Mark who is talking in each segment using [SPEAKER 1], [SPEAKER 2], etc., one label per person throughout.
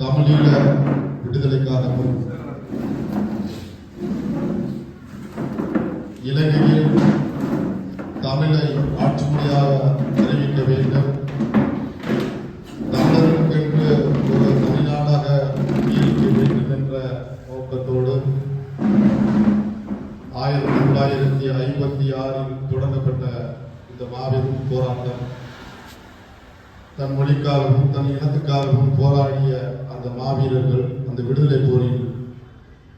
[SPEAKER 1] தமிழீழ விடுதலைக்காகவும் இலங்கையில் தமிழை ஆட்சி மொழியாக அறிவிக்க வேண்டும் தமிழர்களுக்கென்று ஒரு தனிநாடாக இருக்க வேண்டும் என்ற நோக்கத்தோடு ஆயிரத்தி தொள்ளாயிரத்தி ஐம்பத்தி ஆறில் தொடங்கப்பட்ட இந்த மாபெரும் போராட்டம். தன் மொழிக்காகவும் தன் இனத்துக்காகவும் போராடிய அந்த மாவீரர்கள் அந்த விடுதலை போரில்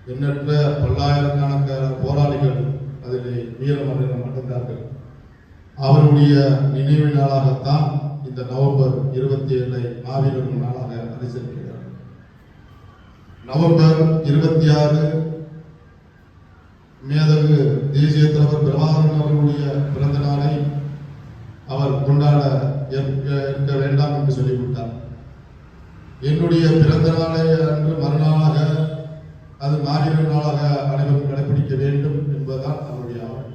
[SPEAKER 1] எண்ணற்ற பல்லாயிரக்கணக்கான போராளிகள் அதில் வீரமரணம் அடைந்தார்கள். அவருடைய நினைவு நாளாகத்தான் இந்த நவம்பர் இருபத்தி ஏழை மாவீரர்கள் நாளாக அனுசரிக்கிறார் நவம்பர் இருபத்தி ஆறு மேதகு தேசிய தலைவர் பிரபாகரன் அவர்களுடைய பிறந்த நாளை அவர் கொண்டாட ஏற்க இருக்க வேண்டாம் என்று சொல்லிவிட்டார் என்னுடைய பிறந்த நாளை அன்று மறுநாளாக அது மாநில நாளாக அனைவரும் கடைபிடிக்க வேண்டும் என்பதுதான் நம்முடைய ஆவல்.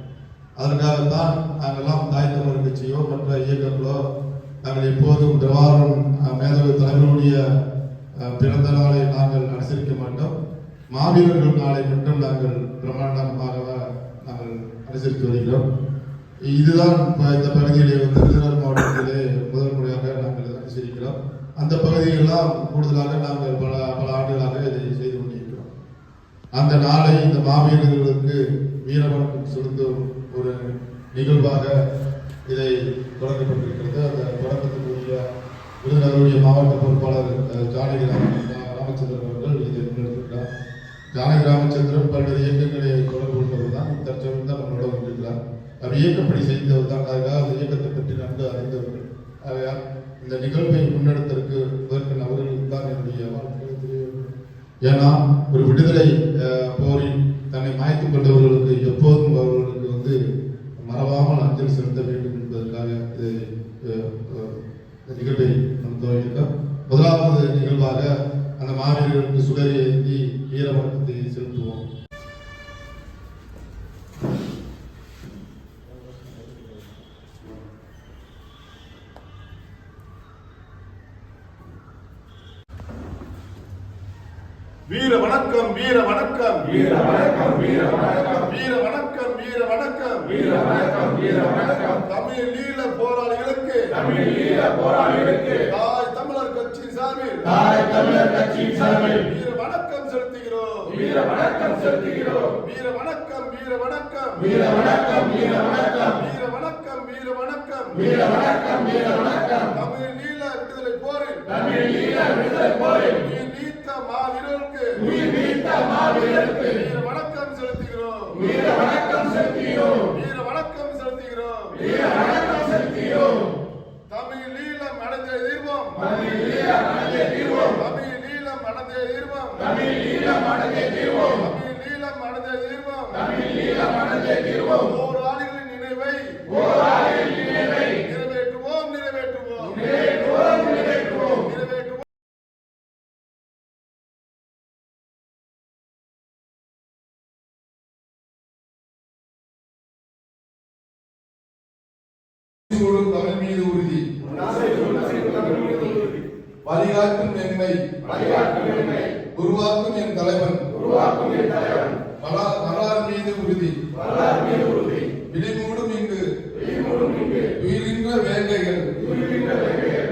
[SPEAKER 1] அதற்காகத்தான் நாங்கள்லாம் தாய் தமிழர் கட்சியோ மற்ற இயக்கங்களோ நாங்கள் எப்போதும் திருவாரூர் மேதகு தலைவருடைய பிறந்த நாளை நாங்கள் அனுசரிக்க மாட்டோம். மாவீரர்கள் நாளை மட்டும் நாங்கள் பிரம்மாண்டமாக நாங்கள் அனுசரித்து வருகிறோம். இதுதான் இந்த பகுதியிலே வந்து அந்த பகுதியெல்லாம் கூடுதலாக நாங்கள் பல பல ஆண்டுகளாக இதை செய்து கொண்டிருக்கிறோம். அந்த நாளை இந்த மாவீரர்களுக்கு வீரவணக்கம் செலுத்தும் ஒரு நிகழ்வாக இதை தொடங்கப்பட்டிருக்கிறது அந்த தொடக்கத்தினுடைய விருதுநகருடைய மாவட்ட பொறுப்பாளர் ஜானகி ராம- ராமச்சந்திரன் அவர்கள் இதை முன்னெடுத்திருக்கிறார். ஜானகி ராமச்சந்திரன் பல்வேறு இயக்கங்களை தொடர்பு கொண்டவர் தான் தற்சமயம் தான் நம்மளோட வந்திருக்கிறார். அவர் இயக்கப்படி செய்தவர் தான். அதுக்காக அந்த இயக்கத்தை பற்றி நன்கு அறிந்தவர்கள். ஆகையால் இந்த நிகழ்வை முன்னெடுத்ததற்கு முதற்கு அவர்களுக்கு தான் என்னுடைய வாழ்க்கையை தெரியும் ஏன்னா ஒரு விடுதலை போரில் தன்னை மாய்த்துக் கொண்டவர்களுக்கு எப்போதும் அவர்களுக்கு வந்து மறவாமல் அஞ்சலி செலுத்த வேண்டும் என்பதற்காக இதை நிகழ்வை நாம் துவங்கியிருக்கோம். முதலாவது நிகழ்வாக அந்த மாவீரர்களுக்கு சுடரை ஏந்தி வீர செலுத்துவோம்.
[SPEAKER 2] வீர வணக்கம் வீர வணக்கம்.
[SPEAKER 3] வீர வணக்கம் வீர வணக்கம்.
[SPEAKER 2] வீர வணக்கம் வீர வணக்கம்.
[SPEAKER 3] வீர வணக்கம் வீர வணக்கம்.
[SPEAKER 2] தமிழ் ஈழ போராளிகளுக்கு.
[SPEAKER 3] தமிழ் ஈழ போராளிகளுக்கு.
[SPEAKER 2] தாய் தமிழர் கட்சி சார்பில்.
[SPEAKER 3] தாய் தமிழர் கட்சியின் சார்பில்.
[SPEAKER 2] வீர வணக்கம் செலுத்துகிறோம்.
[SPEAKER 3] வீர வணக்கம் செலுத்துகிறோம்.
[SPEAKER 2] வீர வணக்கம் வீர வணக்கம்.
[SPEAKER 3] வீர வணக்கம் வீர வணக்கம்.
[SPEAKER 2] வீர வணக்கம் வீர வணக்கம்.
[SPEAKER 3] வீர வணக்கம் வீர வணக்கம்.
[SPEAKER 2] தமிழ் ஈழ விடுதலை போரில்.
[SPEAKER 3] தமிழ்
[SPEAKER 2] செலுத்துகிறோம்.
[SPEAKER 3] வீர வணக்கம் செலுத்துகிறோம்.
[SPEAKER 2] வீர வணக்கம் செலுத்துகிறோம்.
[SPEAKER 3] வீர வணக்கம் செலுத்துகிறோம்.
[SPEAKER 2] தமிழ் ஈழம் அடைந்த தீர்வோம்.
[SPEAKER 3] தமிழ் ஈழ மனதை தீர்வோம்.
[SPEAKER 2] தமிழ் ஈழம் அடைந்த தீர்வோம்.
[SPEAKER 3] தமிழ் ஈழ மனதை தீர்வோம்.
[SPEAKER 2] தமிழ் ஈழம் அடைந்த தீர்வோம்.
[SPEAKER 3] தமிழ் ஈழ மனதை தீர்வோம்.
[SPEAKER 1] தமிழ் மீது உறுதி வழிகாட்டும்
[SPEAKER 3] நன்மை
[SPEAKER 1] உருவாக்கும் என் தலைவன். வரலாறு மீது உறுதி விழிமூடும் இங்கு. உயிரின்ற வேங்கைகள்.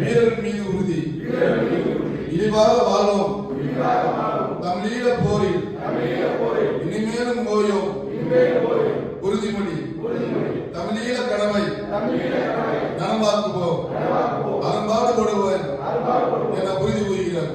[SPEAKER 3] வீரர் மீது உறுதி
[SPEAKER 1] இழிவாக வாழும். தமிழீழ போரில். இனிமேலும்
[SPEAKER 3] போயும்
[SPEAKER 1] உறுதிமொழி.
[SPEAKER 3] அரும்பாடுபடுவன்
[SPEAKER 1] என
[SPEAKER 3] புரிந்து கொள்கிறார்